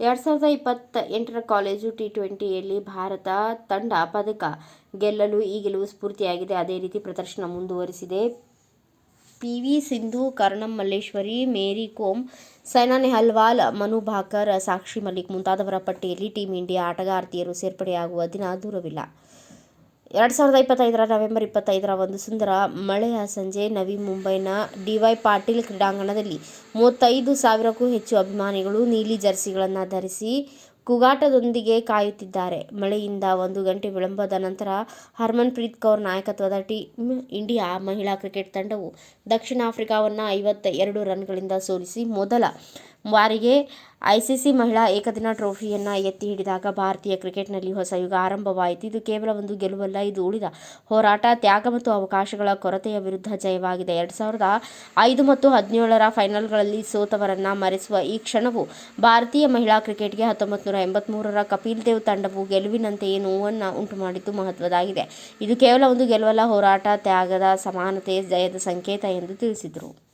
ಎರಡು ಸಾವಿರದ ಇಪ್ಪತ್ತ ಎಂಟರ ಕಾಲೇಜು ಟಿ ಟ್ವೆಂಟಿಯಲ್ಲಿ ಭಾರತ ತಂಡ ಪದಕ ಗೆಲ್ಲಲು ಈ ಗೆಲುವು ಸ್ಫೂರ್ತಿಯಾಗಿದೆ. ಅದೇ ರೀತಿ ಪ್ರದರ್ಶನ ಮುಂದುವರಿಸಿದೆ ಪಿ ವಿ ಸಿಂಧು, ಕರ್ಣಂ ಮಲ್ಲೇಶ್ವರಿ, ಮೇರಿ ಕೋಮ್, ಸೈನಾ ನೆಹ್ವಾಲ್, ಮನು ಭಾಕರ್, ಸಾಕ್ಷಿ ಮಲಿಕ್ ಮುಂತಾದವರ ಪಟ್ಟಿಯಲ್ಲಿ ಟೀಮ್ ಇಂಡಿಯಾ ಆಟಗಾರ್ತಿಯರು ಸೇರ್ಪಡೆಯಾಗುವ ದಿನ ದೂರವಿಲ್ಲ. ಎರಡು ಸಾವಿರದ ಇಪ್ಪತ್ತೈದರ ನವೆಂಬರ್ ಇಪ್ಪತ್ತೈದರ ಒಂದು ಸುಂದರ ಮಳೆಯ ಸಂಜೆ ನವಿ ಮುಂಬೈನ ಡಿವೈ ಪಾಟೀಲ್ ಕ್ರೀಡಾಂಗಣದಲ್ಲಿ ಮೂವತ್ತೈದು ಸಾವಿರಕ್ಕೂ ಹೆಚ್ಚು ಅಭಿಮಾನಿಗಳು ನೀಲಿ ಜರ್ಸಿಗಳನ್ನು ಧರಿಸಿ ಕೂಗಾಟದೊಂದಿಗೆ ಕಾಯುತ್ತಿದ್ದಾರೆ. ಮಳೆಯಿಂದ ಒಂದು ಗಂಟೆ ವಿಳಂಬದ ನಂತರ ಹರ್ಮನ್ಪ್ರೀತ್ ಕೌರ್ ನಾಯಕತ್ವದ ಟೀಮ್ ಇಂಡಿಯಾ ಮಹಿಳಾ ಕ್ರಿಕೆಟ್ ತಂಡವು ದಕ್ಷಿಣ ಆಫ್ರಿಕಾವನ್ನು ಐವತ್ತ ಎರಡು ರನ್ಗಳಿಂದ ಸೋಲಿಸಿ ಮೊದಲ ಬಾರಿಗೆ ಐಸಿಸಿ ಮಹಿಳಾ ಏಕದಿನ ಟ್ರೋಫಿಯನ್ನು ಎತ್ತಿ ಹಿಡಿದಾಗ ಭಾರತೀಯ ಕ್ರಿಕೆಟ್ನಲ್ಲಿ ಹೊಸ ಯುಗ ಆರಂಭವಾಯಿತು. ಇದು ಕೇವಲ ಒಂದು ಗೆಲುವಲ್ಲ, ಇದು ಉಳಿದ ಹೋರಾಟ, ತ್ಯಾಗ ಮತ್ತು ಅವಕಾಶಗಳ ಕೊರತೆಯ ವಿರುದ್ಧ ಜಯವಾಗಿದೆ. ಎರಡು ಸಾವಿರದ ಐದು ಮತ್ತು ಹದಿನೇಳರ ಫೈನಲ್ಗಳಲ್ಲಿ ಸೋತವರನ್ನು ಮರೆಸುವ ಈ ಕ್ಷಣವು ಭಾರತೀಯ ಮಹಿಳಾ ಕ್ರಿಕೆಟ್ಗೆ ಹತ್ತೊಂಬತ್ತು ಎಂಬತ್ಮೂರರ ಕಪಿಲ್ ದೇವ್ ತಂಡವು ಗೆಲುವಿನಂತೆಯೇ ನೋವನ್ನು ಉಂಟುಮಾಡಿದ್ದು ಮಹತ್ವದಾಗಿದೆ ಇದು ಕೇವಲ ಒಂದು ಗೆಲುವಲ್ಲ, ಹೋರಾಟ, ತ್ಯಾಗದ ಸಮಾನತೆ ಜಯದ ಸಂಕೇತ ಎಂದು ತಿಳಿಸಿದರು.